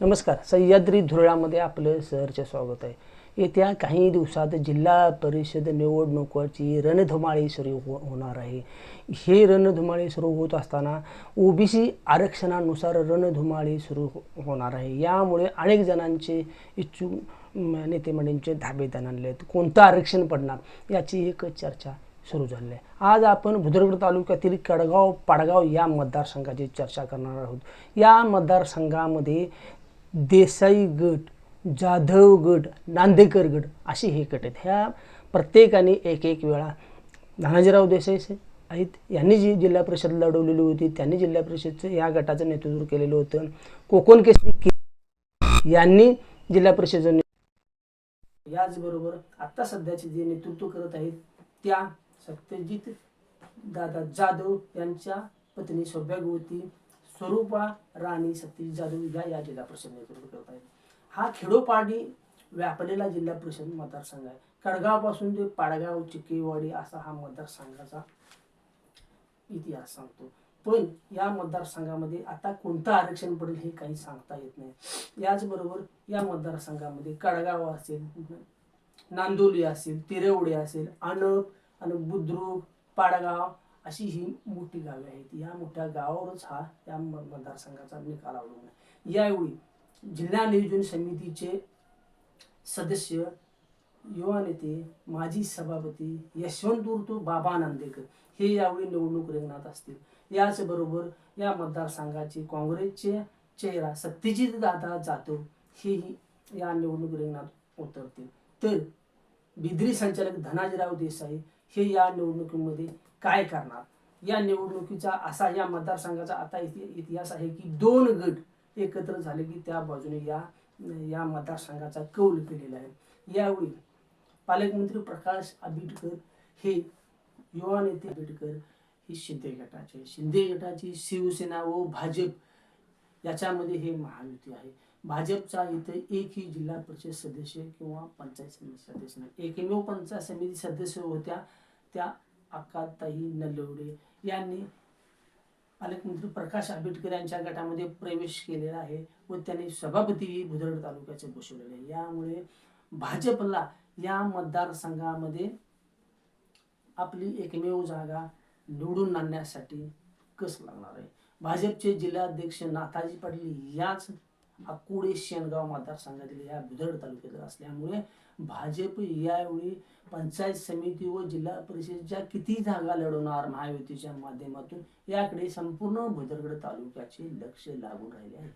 नमस्कार सह्याद्री धुरळामध्ये आपलं सहर्ष स्वागत आहे. येत्या काही दिवसात जिल्हा परिषद निवडणुकाची रणधुमाळी सुरू हो होणार आहे. हे रणधुमाळी सुरू होत असताना ओबीसी आरक्षणानुसार रणधुमाळी सुरू हो- होणार आहे. यामुळे अनेक जणांचे इच्छुक म, नेतेमंडळींचे धाबे आणले आहेत. कोणतं आरक्षण पडणार याची एक चर्चा सुरू झाली आहे. आज आपण बुद्रुक तालुक्यातील कडगाव पाडगाव या मतदारसंघाची चर्चा करणार आहोत. या मतदारसंघामध्ये देसाई गट जाधव गट नांदेकर गट असे हे गट आहेत. ह्या प्रत्येकाने एक एक वेळा धनाजीराव देसाई आहेत. यांनी जी जिल्हा परिषद लढवलेली होती त्यांनी जिल्हा परिषदचं या गटाचं नेतृत्व केलेलं होतं. कोकण केसरी के यांनी जिल्हा परिषदेचं याचबरोबर आत्ता सध्याचे जे नेतृत्व करत आहेत त्या सत्यजित दादा जाधव यांच्या पत्नी सौभाग्यवती स्वरूपा राणी सतीश जाधव या या जिल्हा परिषद नेतृत्व करत आहेत. हा खेडोपाडी व्यापलेला जिल्हा परिषद मतदारसंघ आहे. कडगावपासून ते पाडगाव चिकेवाडी असा हा मतदारसंघाचा इतिहास सांगतो. पण या मतदारसंघामध्ये आता कोणतं आरक्षण पडेल हे काही सांगता येत नाही. याचबरोबर या मतदारसंघामध्ये कडगाव असेल नांदोली असेल तिरेवडे असेल अनप आणि बुद्रुक पाडगाव अशी ही मोठी गावे आहेत. या मोठ्या गावावरच हा या मतदारसंघाचा निकाल अवलंबून आहे. यावेळी जिल्हा नियोजन समितीचे सदस्य युवा नेते माजी सभापती यशवंत उर्तू बाबा नांदेकर हे यावेळी निवडणूक रिंगणात असतील. याचबरोबर या मतदारसंघाचे काँग्रेसचे चेहरा सत्यजित दादा जाधव हेही या निवडणूक रिंगणात उतरतील. तर बिद्री संचालक धनाजीराव देसाई हे या निवडणुकीमध्ये काय करणार? या निवडणुकीचा असा या मतदारसंघाचा आता इति- इतिहास आहे की दोन गट एकत्र झाले की त्या बाजूने या या मतदारसंघाचा कौल केलेला आहे. यावेळी पालकमंत्री प्रकाश आंबेडकर हे युवा नेते आंबेडकर ही शिंदे गटाचे शिंदे गटाची शिवसेना व भाजप याच्यामध्ये हे महायुती आहे. भाजपचा इथे एकही जिल्हा परिषद सदस्य किंवा पंचायत समिती सदस्य नाही. एकमेव पंचायत समिती सदस्य होत्या त्या अक्काताई नलवडे यांनी पालकमंत्री प्रकाश आंबेडकर यांच्या गटामध्ये प्रवेश केलेला आहे व त्यांनी सभापती भुदरड तालुक्याचे बसवलेले आहे. यामुळे भाजपला या मतदारसंघामध्ये आपली एकमेव जागा निवडून आणण्यासाठी कस लागणार आहे? भाजपचे जिल्हाध्यक्ष नाथाजी पाटील याच अकुडे शेनगाव मतदारसंघातील या बुधड तालुक्यातील असल्यामुळे भाजप यावेळी पंचायत समिती व जिल्हा परिषदेच्या किती जागा लढवणार महायुतीच्या माध्यमातून याकडे संपूर्ण भुदरगड तालुक्याचे लक्ष लागून राहिले आहे.